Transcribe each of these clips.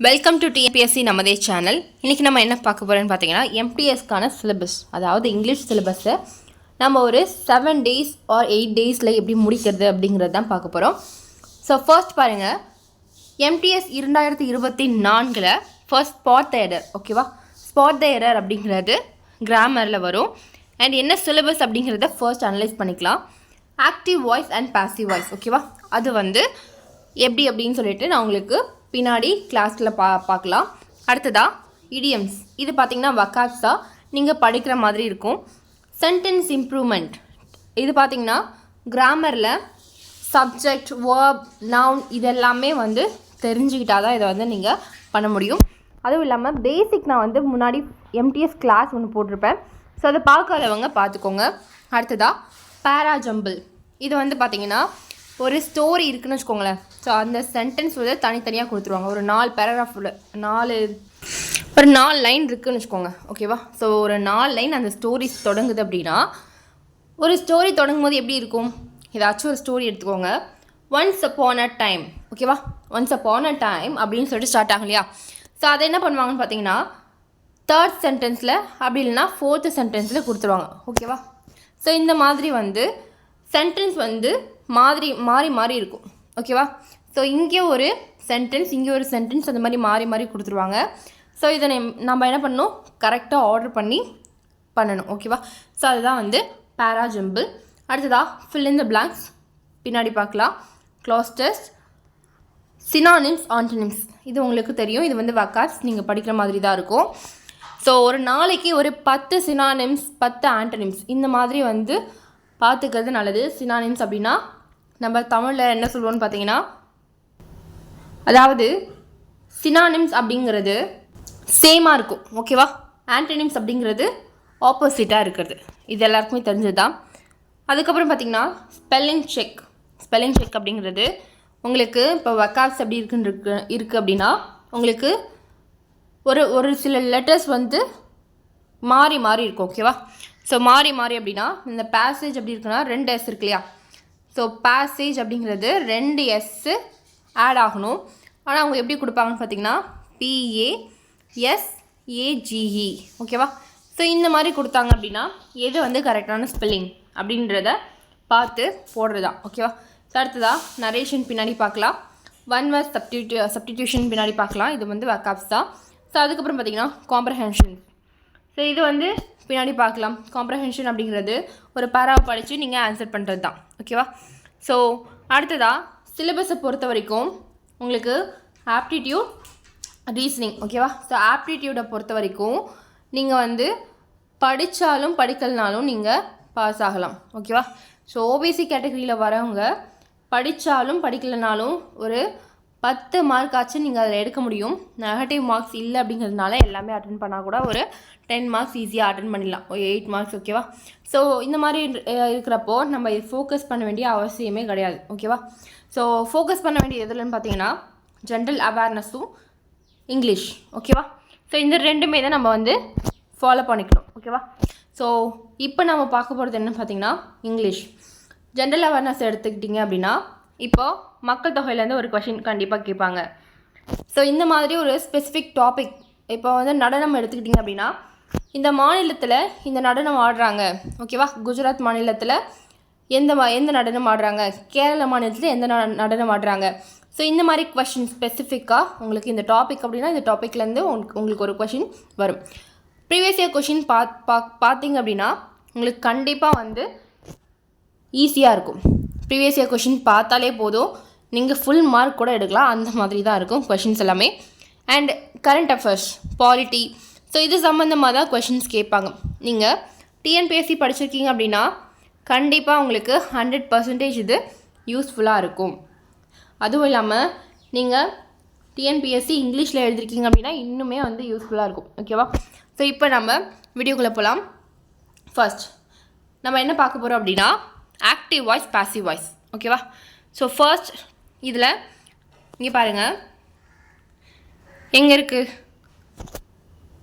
Welcome to TNPSC Namathe channel இன்றைக்கி நம்ம என்ன பார்க்க போகிறோம்னு பார்த்தீங்கன்னா எம்டிஎஸ்க்கான சிலபஸ் அதாவது இங்கிலீஷ் சிலபஸை நம்ம ஒரு செவன் டேஸ் ஆர் எயிட் டேஸில் எப்படி முடிக்கிறது அப்படிங்கிறது தான் பார்க்க போகிறோம் ஸோ ஃபர்ஸ்ட் பாருங்கள் எம்டிஎஸ் இரண்டாயிரத்தி இருபத்தி நான்கில் ஃபர்ஸ்ட் ஸ்பாட் த எரர் ஓகேவா ஸ்பாட் த எரர் அப்படிங்கிறது கிராமரில் வரும். அண்ட் என்ன சிலபஸ் அப்படிங்கிறத ஃபர்ஸ்ட் அனலைஸ் பண்ணிக்கலாம். Active voice and passive voice ஓகேவா அது வந்து எப்படி அப்படின்னு சொல்லிட்டு நான் உங்களுக்கு பின்னாடி கிளாஸில் பா பார்க்கலாம். அடுத்ததா இடியம்ஸ் இது பார்த்தீங்கன்னா வக்காக்ஸா நீங்கள் படிக்கிற மாதிரி இருக்கும். சென்டென்ஸ் இம்ப்ரூவ்மெண்ட் இது பார்த்திங்கன்னா கிராமரில் சப்ஜெக்ட் வேர்ப் நவுன் இதெல்லாமே வந்து தெரிஞ்சுக்கிட்டால் தான் இதை வந்து நீங்கள் பண்ண முடியும். அதுவும் இல்லாமல் பேசிக் நான் வந்து முன்னாடி எம்டிஎஸ் கிளாஸ் ஒன்று போட்டிருப்பேன். ஸோ அதை பார்க்காதவங்க பார்த்துக்கோங்க அடுத்ததாக பேராஜம்பிள் இது வந்து பார்த்திங்கன்னா ஒரு ஸ்டோரி இருக்குன்னு வச்சுக்கோங்களேன். ஸோ அந்த சென்டென்ஸ் வந்து தனித்தனியாக கொடுத்துருவாங்க. ஒரு நாலு பேராகிராஃபில் நாலு ஒரு நாலு லைன் இருக்குன்னு வச்சுக்கோங்க. ஓகேவா ஸோ ஒரு நாலு லைன் அந்த ஸ்டோரிஸ் தொடங்குது அப்படின்னா ஒரு ஸ்டோரி தொடங்கும் போது எப்படி இருக்கும்? ஏதாச்சும் ஒரு ஸ்டோரி எடுத்துக்கோங்க. ஒன்ஸ் அப்பான் அ டைம் ஓகேவா ஒன்ஸ் அப்பான் அ டைம் அப்படின்னு சொல்லிட்டு ஸ்டார்ட் ஆகும் இல்லையா? ஸோ அதை என்ன பண்ணுவாங்கன்னு பார்த்தீங்கன்னா தேர்ட் சென்டென்ஸில் அப்படி இல்லைன்னா ஃபோர்த்து சென்டென்ஸில் கொடுத்துருவாங்க. ஓகேவா ஸோ இந்த மாதிரி வந்து சென்டென்ஸ் வந்து மாதிரி மாறி மாறி இருக்கும். ஓகேவா ஸோ இங்கே ஒரு சென்டென்ஸ் இங்கே ஒரு சென்டென்ஸ் அந்த மாதிரி மாறி மாறி கொடுத்துருவாங்க. ஸோ இதை நம்ம என்ன பண்ணணும்? கரெக்டாக ஆர்டர் பண்ணி பண்ணணும். ஓகேவா ஸோ அதுதான் வந்து பேரா ஜம்பிள் அடுத்ததாக ஃபில் இன் த பிளாங்க்ஸ் பின்னாடி பார்க்கலாம். க்ளாஸ்டர்ஸ் சினானிம்ஸ் ஆண்டனிம்ஸ் இது உங்களுக்கு தெரியும். இது வந்து வக்காஸ் நீங்கள் படிக்கிற மாதிரி தான் இருக்கும். ஸோ ஒரு நாளைக்கு ஒரு பத்து சினானிம்ஸ் பத்து ஆண்டனிம்ஸ் இந்த மாதிரி வந்து பார்த்துக்கிறது நல்லது. சினானிம்ஸ் அப்படின்னா நம்ம தமிழில் என்ன சொல்லுவோம்னு பார்த்தீங்கன்னா அதாவது சினானிம்ஸ் அப்படிங்கிறது சேமாக இருக்கும். ஓகேவா ஆன்டனிம்ஸ் அப்படிங்கிறது ஆப்போசிட்டாக இருக்கிறது. இது எல்லாருக்குமே தெரிஞ்சது தான் அதுக்கப்புறம் பார்த்திங்கன்னா ஸ்பெல்லிங் செக் ஸ்பெல்லிங் செக் அப்படிங்கிறது உங்களுக்கு இப்போ வக்காப்ஸ் எப்படி இருக்குன்னு இருக்கு இருக்குது அப்படின்னா உங்களுக்கு ஒரு ஒரு சில லெட்டர்ஸ் வந்து மாறி மாறி இருக்கும். ஓகேவா ஸோ மாறி மாறி அப்படின்னா இந்த பேசேஜ் அப்படி இருக்குன்னா ரெண்டு எஸ் இருக்கு இல்லையா? ஸோ பேசேஜ் அப்படிங்கிறது ரெண்டு எஸ்ஸு ஆட் ஆகணும். ஆனால் அவங்க எப்படி கொடுப்பாங்கன்னு பார்த்தீங்கன்னா பிஏ எஸ்ஏஜிஇ ஓகேவா ஸோ இந்த மாதிரி கொடுத்தாங்க அப்படின்னா எது வந்து கரெக்டான ஸ்பெல்லிங் அப்படின்றத பார்த்து போடுறது தான் ஓகேவா ஸோ அடுத்ததாக நரேஷன் பின்னாடி பார்க்கலாம். ஒன் வேர்ஸ் சப்டியூ சப்டிடியூஷன் பின்னாடி பார்க்கலாம். இது வந்து வக்காப்ஸ் தான். ஸோ அதுக்கப்புறம் பார்த்தீங்கன்னா காம்ப்ரஹென்ஷன் ஸோ இது வந்து பின்னாடி பார்க்கலாம். காம்ப்ரஹென்ஷன் அப்படிங்கிறது ஒரு பேராவை படித்து நீங்கள் ஆன்சர் பண்ணுறது தான் ஓகேவா ஸோ அடுத்ததாக சிலபஸை பொறுத்த வரைக்கும் உங்களுக்கு ஆப்டிடியூட் ரீசனிங் ஓகேவா ஸோ ஆப்டிடியூடை பொறுத்த வரைக்கும் நீங்கள் வந்து படித்தாலும் படிக்கலனாலும் நீங்கள் பாஸ் ஆகலாம். ஓகேவா ஸோ ஓபிசி கேட்டகரியில் வரவங்க படித்தாலும் படிக்கலனாலும் ஒரு பத்து மார்க் ஆச்சு நீங்கள் அதில் எடுக்க முடியும். நெகட்டிவ் மார்க்ஸ் இல்லை அப்படிங்கிறதுனால எல்லாமே அட்டன் பண்ணால் கூட ஒரு டென் மார்க்ஸ் ஈஸியாக அட்டன் பண்ணிடலாம். ஒரு எயிட் மார்க்ஸ் ஓகேவா ஸோ இந்த மாதிரி இருக்கிறப்போ நம்ம ஃபோக்கஸ் பண்ண வேண்டிய அவசியமே கிடையாது ஓகேவா ஸோ ஃபோக்கஸ் பண்ண வேண்டிய எதுலன்னு பார்த்தீங்கன்னா ஜென்ரல் அவேர்னஸும் இங்கிலீஷ் ஓகேவா ஸோ இந்த ரெண்டுமே தான் நம்ம வந்து ஃபாலோ பண்ணிக்கணும் ஓகேவா ஸோ இப்போ நம்ம பார்க்க போகிறது என்ன பார்த்தீங்கன்னா இங்கிலீஷ் ஜென்ரல் அவேர்னஸ் எடுத்துக்கிட்டிங்க அப்படின்னா இப்போ மக்கள் தொகையிலேருந்து ஒரு கொஷின் கண்டிப்பாக கேட்பாங்க. ஸோ இந்த மாதிரி ஒரு ஸ்பெசிஃபிக் டாபிக் இப்போ வந்து நடனம் எடுத்துக்கிட்டிங்க அப்படின்னா இந்த மாநிலத்தில் இந்த நடனம் ஆடுறாங்க. ஓகேவா குஜராத் மாநிலத்தில் எந்த மா- எந்த நடனம் ஆடுறாங்க? கேரள மாநிலத்தில் எந்த நட- நடனம் ஆடுறாங்க? ஸோ இந்த மாதிரி கொஷின் ஸ்பெசிஃபிக்காக உங்களுக்கு இந்த டாபிக் அப்படின்னா இந்த டாப்பிக்லேருந்து உங்களுக்கு உங்களுக்கு ஒரு கொஷின் வரும். ப்ரீவியஸ் இயர் கொஷின் பா பா பார்த்தீங்க அப்படின்னா உங்களுக்கு கண்டிப்பாக வந்து ஈஸியாக இருக்கும். ப்ரீவியஸ் இயர் கொஷின் பார்த்தாலே போதும். நீங்கள் ஃபுல் மார்க் கூட எடுக்கலாம். அந்த மாதிரி தான் இருக்கும் கொஷின்ஸ் எல்லாமே. And current affairs polity so இது சம்மந்தமாக தான் கொஷின்ஸ் கேட்பாங்க நீங்கள் டிஎன்பிஎஸ்சி படிச்சிருக்கீங்க அப்படின்னா கண்டிப்பாக உங்களுக்கு ஹண்ட்ரட் பர்சன்டேஜ் இது யூஸ்ஃபுல்லாக இருக்கும். அதுவும் இல்லாமல் நீங்கள் டிஎன்பிஎஸ்சி இங்கிலீஷில் எழுதிருக்கீங்க அப்படின்னா இன்னுமே வந்து யூஸ்ஃபுல்லாக இருக்கும். ஓகேவா ஸோ இப்போ நம்ம வீடியோக்குள்ளே போகலாம் ஃபர்ஸ்ட் நம்ம என்ன பார்க்க போகிறோம் அப்படின்னா ஆக்டிவ் வாய்ஸ் பேசிவ் வாய்ஸ் ஓகேவா ஸோ ஃபர்ஸ்ட் இதில் இங்கே பாருங்கள் எங்கே இருக்குது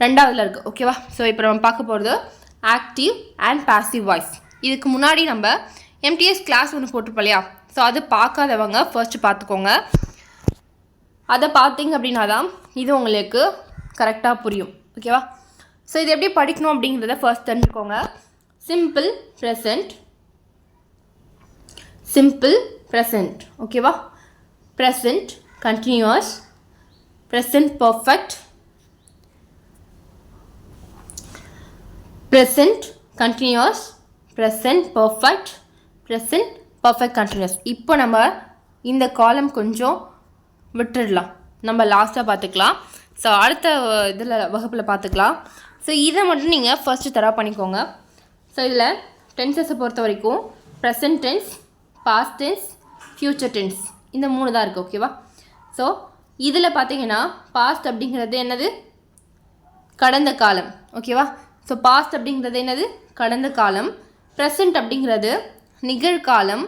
ரெண்டாவதுல இருக்குது ஓகேவா ஸோ இப்போ நம்ம பார்க்க போகிறது ஆக்டிவ் அண்ட் பாசிவ் வாய்ஸ் இதுக்கு முன்னாடி நம்ம எம்டிஎஸ் கிளாஸ் ஒன்று போட்டிருப்போம் இல்லையா? ஸோ அது பார்க்காதவங்க ஃபர்ஸ்ட் பார்த்துக்கோங்க. அதை பார்த்தீங்க அப்படின்னா தான் இது உங்களுக்கு கரெக்டாக புரியும். ஓகேவா ஸோ இது எப்படி படிக்கணும் அப்படிங்கிறத ஃபர்ஸ்ட் தெரிஞ்சுக்கோங்க. சிம்பிள் ப்ரெசன்ட் சிம்பிள் ப்ரெசன்ட் ஓகேவா present continuous present perfect present continuous present perfect present perfect continuous இப்போ நம்ம இந்த காலம் கொஞ்சம் விட்டுடலாம். நம்ம லாஸ்ட்டாக பார்த்துக்கலாம். ஸோ அடுத்த இதில் வகுப்பில் பார்த்துக்கலாம். ஸோ இதை மட்டும் நீங்கள் ஃபஸ்ட்டு தரா பண்ணிக்கோங்க. ஸோ இதில் டென்சஸை பொறுத்த வரைக்கும் present tense past tense future tense இந்த மூணு தான் இருக்குது ஓகேவா ஸோ இதில் பார்த்தீங்கன்னா பாஸ்ட் அப்படிங்கிறது என்னது? கடந்த காலம் ஓகேவா ஸோ பாஸ்ட் அப்படிங்கிறது என்னது? கடந்த காலம். ப்ரெசண்ட் அப்படிங்கிறது நிகழ்காலம்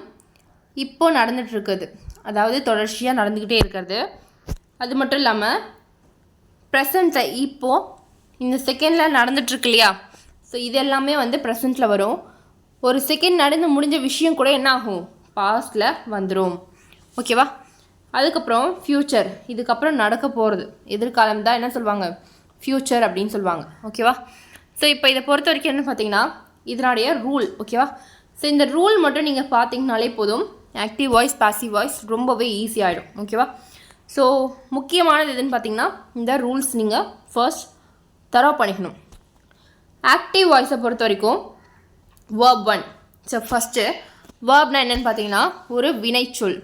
இப்போ நடந்துகிட்ருக்குது அதாவது தொடர்ச்சியாக நடந்துக்கிட்டே இருக்கிறது. அது மட்டும் இல்லாமல் ப்ரெசண்ட்டை இப்போது இந்த செகண்டில் நடந்துகிட்ருக்கு இல்லையா? ஸோ இது எல்லாமே வந்து ப்ரெசண்ட்டில் வரும். ஒரு செகண்ட் நடந்து முடிஞ்ச விஷயம் கூட என்ன ஆகும்? பாஸ்டில் வந்துடும் ஓகேவா? அதுக்கப்புறம் ஃப்யூச்சர் இதுக்கப்புறம் நடக்க போகிறது எதிர்காலம் தான் என்ன சொல்லுவாங்க? ஃப்யூச்சர் அப்படின்னு சொல்லுவாங்க. ஓகேவா? ஸோ இப்போ இதை பொறுத்த வரைக்கும் என்ன பார்த்தீங்கன்னா இதனுடைய ரூல் ஓகேவா? ஸோ இந்த ரூல் மட்டும் நீங்கள் பார்த்தீங்கனாலே போதும். ஆக்டிவ் வாய்ஸ் பாசிவ் வாய்ஸ் ரொம்பவே ஈஸியாகிடும் ஓகேவா? ஸோ முக்கியமானது எதுன்னு பார்த்தீங்கன்னா இந்த ரூல்ஸ் நீங்கள் ஃபர்ஸ்ட் தரோ பண்ணிக்கணும். ஆக்டிவ் வாய்ஸை பொறுத்த வரைக்கும் வேர்ப் ஒன் ஸோ ஃபஸ்ட்டு வேர்ப்னா என்னென்னு பார்த்தீங்கன்னா ஒரு வினைச்சொல்.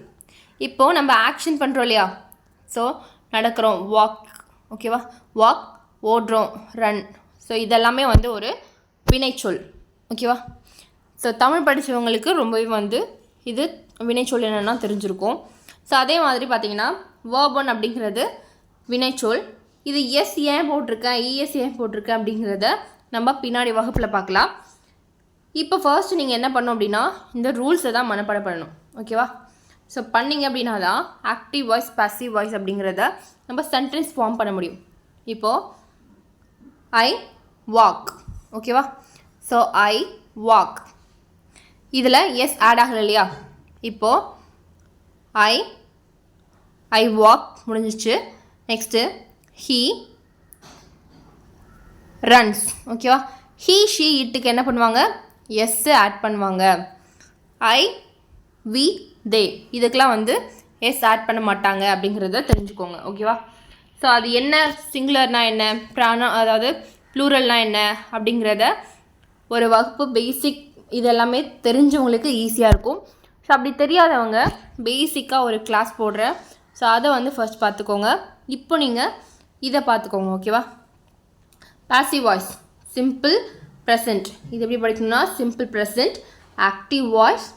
இப்போது நம்ம ஆக்ஷன் பண்ணுறோம் இல்லையா? ஸோ நடக்கிறோம். வாக் ஓகேவா வாக் ஓடுறோம். ரன் ஸோ இதெல்லாமே வந்து ஒரு வினைச்சொல். ஓகேவா ஸோ தமிழ் படித்தவங்களுக்கு ரொம்பவே வந்து இது வினைச்சொல் என்னென்னா தெரிஞ்சிருக்கும். ஸோ அதே மாதிரி பார்த்தீங்கன்னா வேர்பன் அப்படிங்கிறது வினைச்சொல். இது எஸ் ஏன் போட்டிருக்கேன்? இஎஸ் ஏன் போட்டிருக்கேன் அப்படிங்கிறத நம்ம பின்னாடி வகுப்பில் பார்க்கலாம் இப்போ ஃபர்ஸ்ட் நீங்கள் என்ன பண்ணணும் அப்படின்னா இந்த ரூல்ஸை தான் மனப்பாடம் பண்ணணும். ஓகேவா ஸோ பண்ணிங்க அப்படின்னா தான் ஆக்டிவ் வாய்ஸ் பாசிவ் வாய்ஸ் அப்படிங்கிறத நம்ம சென்டென்ஸ் ஃபார்ம் பண்ண முடியும். இப்போது ஐ வாக் ஓகேவா ஸோ ஐ வாக் இதில் எஸ் ஆட் ஆகலை இல்லையா? இப்போது ஐ ஐ வாக் முடிஞ்சிச்சு நெக்ஸ்ட்டு ஹீ ரன்ஸ் ஓகேவா ஹீ ஷீ இட்டுக்கு என்ன பண்ணுவாங்க? எஸ்ஸு ஆட் பண்ணுவாங்க. ஐ வி தே இதுக்கெலாம் வந்து எஸ் ஆட் பண்ண மாட்டாங்க அப்படிங்கிறத தெரிஞ்சுக்கோங்க ஓகேவா ஸோ அது என்ன? சிங்குலர்னால் என்ன? ப்ரானா அதாவது ப்ளூரல்னால் என்ன? அப்படிங்கிறத ஒரு வகுப்பு பேசிக் இதெல்லாமே தெரிஞ்சவங்களுக்கு ஈஸியாக இருக்கும். ஸோ அப்படி தெரியாதவங்க பேசிக்காக ஒரு கிளாஸ் போடுறேன் ஸோ அதை வந்து ஃபர்ஸ்ட் பார்த்துக்கோங்க. இப்போ நீங்கள் இதை பார்த்துக்கோங்க ஓகேவா பாசிவ் வாய்ஸ் சிம்பிள் ப்ரெசன்ட் இது எப்படி படிக்கணும்னா simple present active voice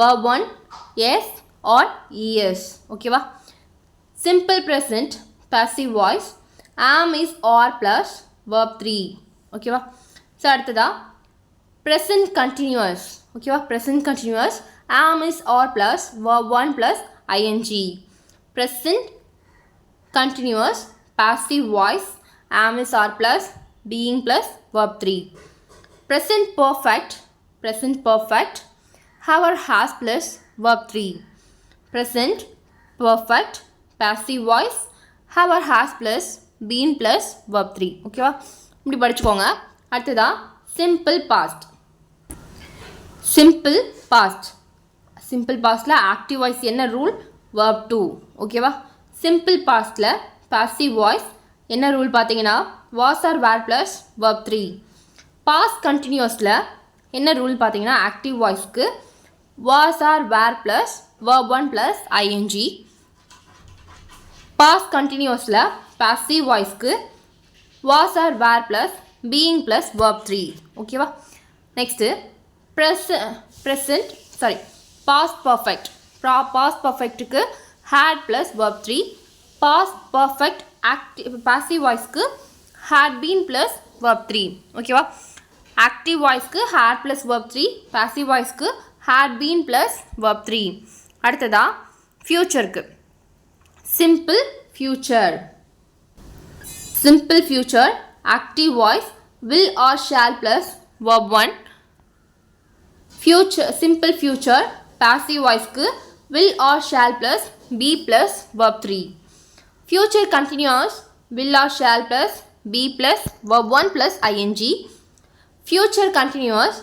verb 1 yes or es ஓகேவா simple present passive voice am is or plus verb 3 ஓகேவா ஸோ அடுத்ததா present continuous ஓகேவா present continuous am is or plus verb 1 plus ing present continuous passive voice am is or plus being plus verb 3 present perfect present perfect have or has plus verb 3 present perfect passive voice. Have or has plus been plus verb 3 ஓகேவா இப்படி படிச்சுக்கோங்க. அடுத்ததா simple past simple past simple பாஸ்டில் active voice என்ன rule verb 2 ஓகேவா simple பாஸ்டில் passive voice என்ன rule பார்த்தீங்கன்னா? Was or were plus verb 3 past கண்டினியூஸில் என்ன ரூல் பார்த்தீங்கன்னா? ஆக்டிவ் வாய்ஸ்க்கு was or were plus verb 1 plus ING past கண்டினியூஸில் passive வாய்ஸ்க்கு was or were plus being plus verb three ஓகேவா next pres present sorry past perfect pra past பர்ஃபெக்ட்டுக்கு had plus verb three past perfect active passive வாய்ஸ்க்கு had been plus verb three ஓகேவா active வாய்ஸ்க்கு had plus verb three passive வாய்ஸ்க்கு had been plus verb 3 அடுத்ததா ஃப்யூச்சருக்கு simple future simple future active voice will or shall plus verb 1 future simple future passive வாய்ஸ்க்கு will or shall plus be plus verb 3 future continuous will or shall plus be plus verb one plus ING future continuous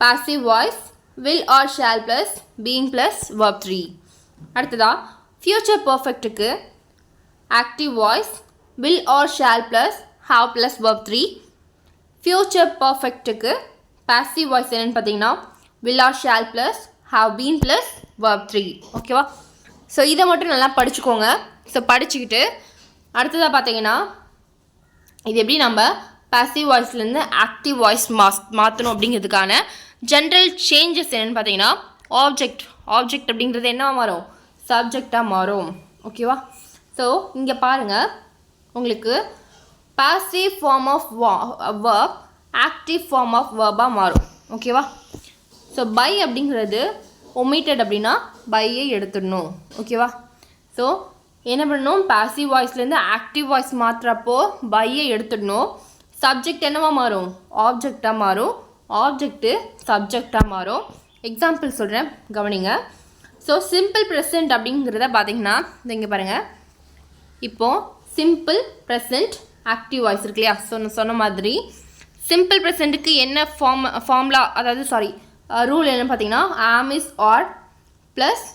passive voice will or shall plus being plus verb three அடுத்ததா future பர்ஃபெக்ட்டுக்கு active voice will or shall plus have plus verb three future பர்ஃபெக்ட்டுக்கு passive voice என்னென்னு பார்த்தீங்கன்னா will or shall plus have been plus verb three ஓகேவா so இதை மட்டும் நல்லா படிச்சுக்கோங்க so படிச்சுக்கிட்டு அடுத்ததாக பார்த்தீங்கன்னா இது எப்படி நம்ம பேசிவ் வாய்ஸ்லேருந்து ஆக்டிவ் வாய்ஸ் மாஸ் மாற்றணும் அப்படிங்கிறதுக்கான ஜென்ரல் சேஞ்சஸ் என்னென்னு பார்த்தீங்கன்னா ஆப்ஜெக்ட் ஆப்ஜெக்ட் அப்படிங்கிறது என்ன மாறும்? சப்ஜெக்டாக மாறும். ஓகேவா ஸோ இங்கே பாருங்கள் உங்களுக்கு passive form of verb active form of வர்பாக மாறும். ஓகேவா ஸோ பை அப்படிங்கிறது ஒமிட்டட் அப்படின்னா பையை எடுத்துடணும். ஓகேவா ஸோ என்ன பண்ணணும்? பாசிவ் வாய்ஸ்லேருந்து ஆக்டிவ் வாய்ஸ் மாற்றுறப்போ பையை எடுத்துடணும். சப்ஜெக்ட் என்னவா மாறும்? ஆப்ஜெக்டாக மாறும். ஆப்ஜெக்ட்டு சப்ஜெக்டாக மாறும். எக்ஸாம்பிள் சொல்கிறேன் கவனிங்க. ஸோ சிம்பிள் ப்ரெசன்ட் அப்படிங்கிறத பார்த்தீங்கன்னா இங்கே பாருங்கள் இப்போது சிம்பிள் ப்ரெசன்ட் ஆக்டிவ் வாய்ஸ் இருக்கு இல்லையா? சொன்ன சொன்ன மாதிரி. சிம்பிள் ப்ரெசண்ட்டுக்கு என்ன ஃபார்ம் ஃபார்முலா அதாவது சாரி ரூல் என்னன்னு பார்த்தீங்கன்னா am is are plus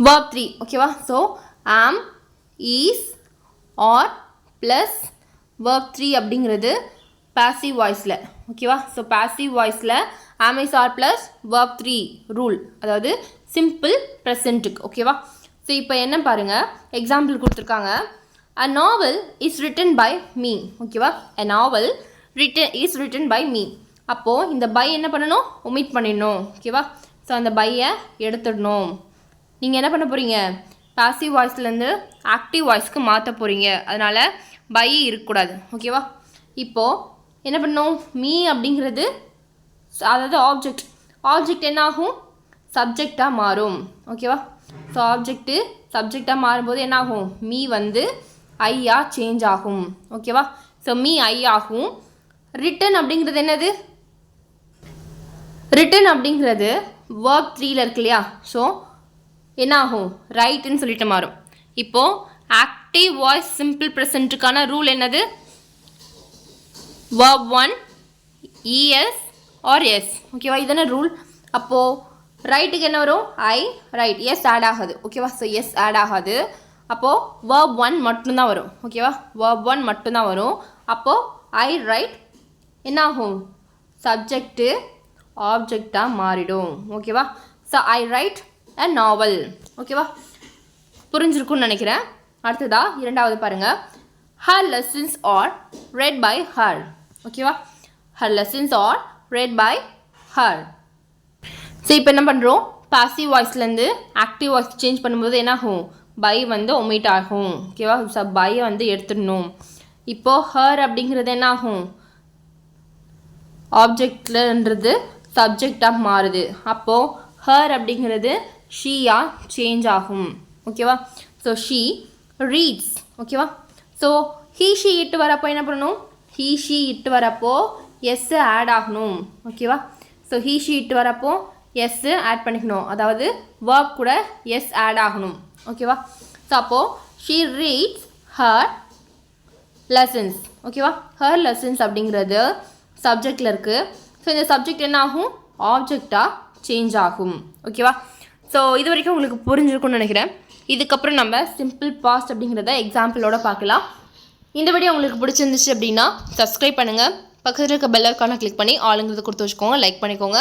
verb three ஓகேவா so am is are plus verb three அப்படிங்கிறது பேசிவ் வாய்ஸில் ஓகேவா ஸோ பாசிவ் வாய்ஸில் am are plus verb three rule அதாவது சிம்பிள் ப்ரெசண்ட்டுக்கு ஓகேவா ஸோ இப்போ என்ன பாருங்கள் எக்ஸாம்பிள் கொடுத்துருக்காங்க. A novel is written by me ஓகேவா a novel written is written by me அப்போது இந்த பை என்ன பண்ணணும்? ஒமிட் பண்ணிடணும். ஓகேவா ஸோ அந்த பையை எடுத்துடணும். நீங்கள் என்ன பண்ண போகிறீங்க பாசிவ் வாய்ஸ்லேருந்து ஆக்டிவ் வாய்ஸ்க்கு மாற்ற போகிறீங்க அதனால் பை இருக்கக்கூடாது. ஓகேவா இப்போது என்ன பண்ணோம் மீ அப்படிங்கிறது அதாவது ஆப்ஜெக்ட் ஆப்ஜெக்ட் என்ன ஆகும் சப்ஜெக்டாக மாறும். ஓகேவா ஸோ ஆப்ஜெக்ட்டு சப்ஜெக்டாக மாறும்போது என்ன ஆகும் மீ வந்து ஐயா சேஞ்ச் ஆகும். ஓகேவா ஸோ மீ ஐ ஆகும். ரிட்டன் அப்படிங்கிறது என்னது? ரிட்டன் அப்படிங்கிறது ஒர்க் த்ரீல இருக்கு இல்லையா? ஸோ என்ன ஆகும் ரைட்டுன்னு சொல்லிட்டு மாறும். இப்போது ஆக்டிவ் வாய்ஸ் சிம்பிள் ப்ரெசன்ட்டுக்கான ரூல் என்னது? Verb one ES or S ஓகேவா இதுதானே ரூல் அப்போது ரைட்டுக்கு என்ன வரும்? ஐ ரைட் எஸ் ஆட் ஆகாது. ஓகேவா ஸோ எஸ் ஆட் ஆகாது. அப்போது வர்ப் ஒன் மட்டும்தான் வரும். ஓகேவா வர்ப் ஒன் மட்டும்தான் வரும். அப்போது ஐ ரைட் என்ன ஆகும் சப்ஜெக்ட்டு ஆப்ஜெக்டாக மாறிடும். ஓகேவா so I write a novel ஓகேவா புரிஞ்சிருக்கும்னு நினைக்கிறேன். அடுத்ததா இரண்டாவது பாருங்கள் her lessons are read by her ஓகேவா her lessons are read by her so இப்போ என்ன பண்ணுறோம் பாசிவ் வாய்ஸ்லேருந்து ஆக்டிவ் வாய்ஸ் சேஞ்ச் பண்ணும்போது என்ன ஆகும்? பை வந்து ஒமிட் ஆகும். ஓகேவா ஸோ பை வந்து எடுத்துடணும். இப்போது ஹர் அப்படிங்கிறது என்ன ஆகும்? ஆப்ஜெக்ட்லன்றது சப்ஜெக்டாக மாறுது. அப்போது ஹர் அப்படிங்கிறது ஷீயா சேஞ்ச் ஆகும். ஓகேவா ஸோ ஷீ ரீட்ஸ் ஓகேவா ஸோ ஹீ ஷீ இட்டு வரப்போ என்ன பண்ணணும்? ஹீ ஷீ இட்டு வரப்போ எஸ்ஸு ஆட் ஆகணும். ஓகேவா ஸோ ஹீ ஷீ இட்டு வரப்போ எஸ்ஸு ஆட் பண்ணிக்கணும். அதாவது வேர்ப் கூட எஸ் ஆட் ஆகணும். ஓகேவா ஸோ அப்போது ஷீ ரீட்ஸ் ஹர் லெசன்ஸ் ஓகேவா ஹர் லெசன்ஸ் அப்படிங்கிறது சப்ஜெக்டில் இருக்குது ஸோ இந்த சப்ஜெக்ட் என்ன ஆகும் ஆப்ஜெக்டாக சேஞ்ச் ஆகும். ஓகேவா ஸோ இது வரைக்கும் உங்களுக்கு புரிஞ்சிருக்கும்னு நினைக்கிறேன். இதுக்கப்புறம் நம்ம சிம்பிள் பாஸ்ட் அப்படிங்கிறத எக்ஸாம்பிளோட பார்க்கலாம். இந்த வீடியோ உங்களுக்கு பிடிச்சிருந்துச்சு அப்படின்னா சப்ஸ்கிரைப் பண்ணுங்கள் பக்கத்தில் இருக்க பெல் ஐக்கானை கிளிக் பண்ணி ஆளுங்கிறத கொடுத்து வச்சுக்கோங்க லைக் பண்ணிக்கோங்க.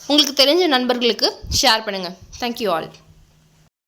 உங்களுக்கு தெரிஞ்ச நண்பர்களுக்கு ஷேர் பண்ணுங்கள் தேங்க்யூ ஆல்